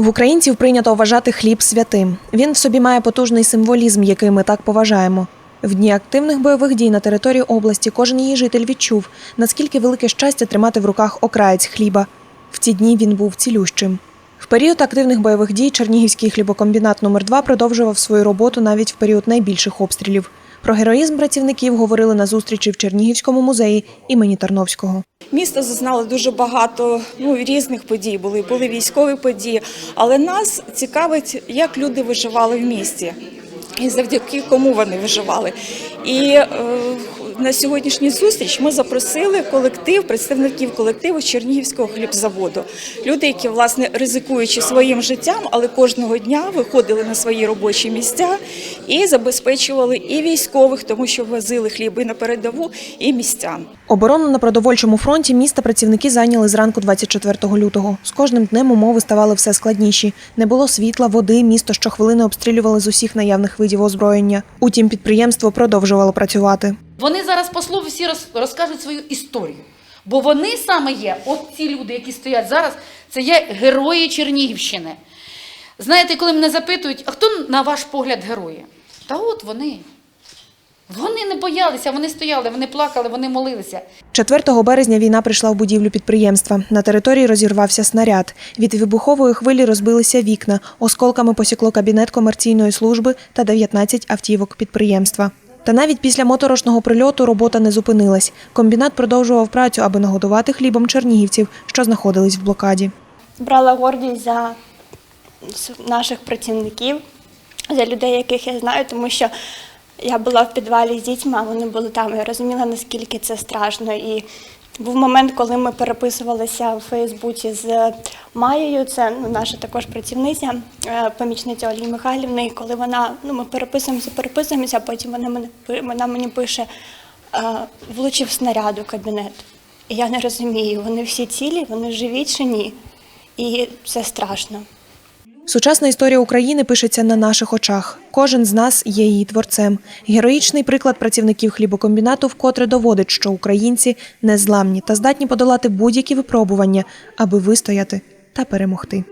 В українців прийнято вважати хліб святим. Він в собі має потужний символізм, який ми так поважаємо. В дні активних бойових дій на території області кожен її житель відчув, наскільки велике щастя тримати в руках окраєць хліба. В ці дні він був цілющим. В період активних бойових дій Чернігівський хлібокомбінат номер 2 продовжував свою роботу навіть в період найбільших обстрілів. Про героїзм працівників говорили на зустрічі в Чернігівському музеї імені Тарновського. Місто зазнало дуже багато ну, різних подій. Були були військові події, але нас цікавить, як люди виживали в місті. І завдяки кому вони виживали. І е, на сьогоднішню зустріч ми запросили колектив, представників колективу Чернігівського хлібзаводу. Люди, які власне ризикуючи своїм життям, але кожного дня виходили на свої робочі місця і забезпечували і військових, тому що возили хліби на передову, і містян. Оборону на продовольчому фронті міста працівники зайняли зранку 24 лютого. З кожним днем умови ставали все складніші. Не було світла, води, місто щохвилини обстрілювали з усіх наявних видів озброєння. Утім, підприємство продовжувало працювати. Вони зараз по слову всі роз- розкажуть свою історію. Бо вони саме є, от ці люди, які стоять зараз, це є герої Чернігівщини. Знаєте, коли мене запитують, а хто, на ваш погляд, герої? Та от вони. Вони не боялися, вони стояли, вони плакали, вони молилися. 4 березня війна прийшла в будівлю підприємства. На території розірвався снаряд. Від вибухової хвилі розбилися вікна. Осколками посікло кабінет комерційної служби та 19 автівок підприємства. Та навіть після моторошного прильоту робота не зупинилась. Комбінат продовжував працю, аби нагодувати хлібом чернігівців, що знаходились в блокаді. брала гордість за наших працівників, за людей, яких я знаю, тому що я була в підвалі з дітьми, а вони були там. Я розуміла, наскільки це страшно. І був момент, коли ми переписувалися в Фейсбуці з Маєю, це наша також працівниця, е, помічниця Олії Михайлівни. І коли вона, ну ми переписуємося, переписуємося, а потім вона, мене, вона мені пише, е, влучив снаряд у кабінет. І я не розумію, вони всі цілі, вони живі чи ні. І це страшно. Сучасна історія України пишеться на наших очах. Кожен з нас є її творцем. Героїчний приклад працівників хлібокомбінату вкотре доводить, що українці незламні та здатні подолати будь-які випробування, аби вистояти та перемогти.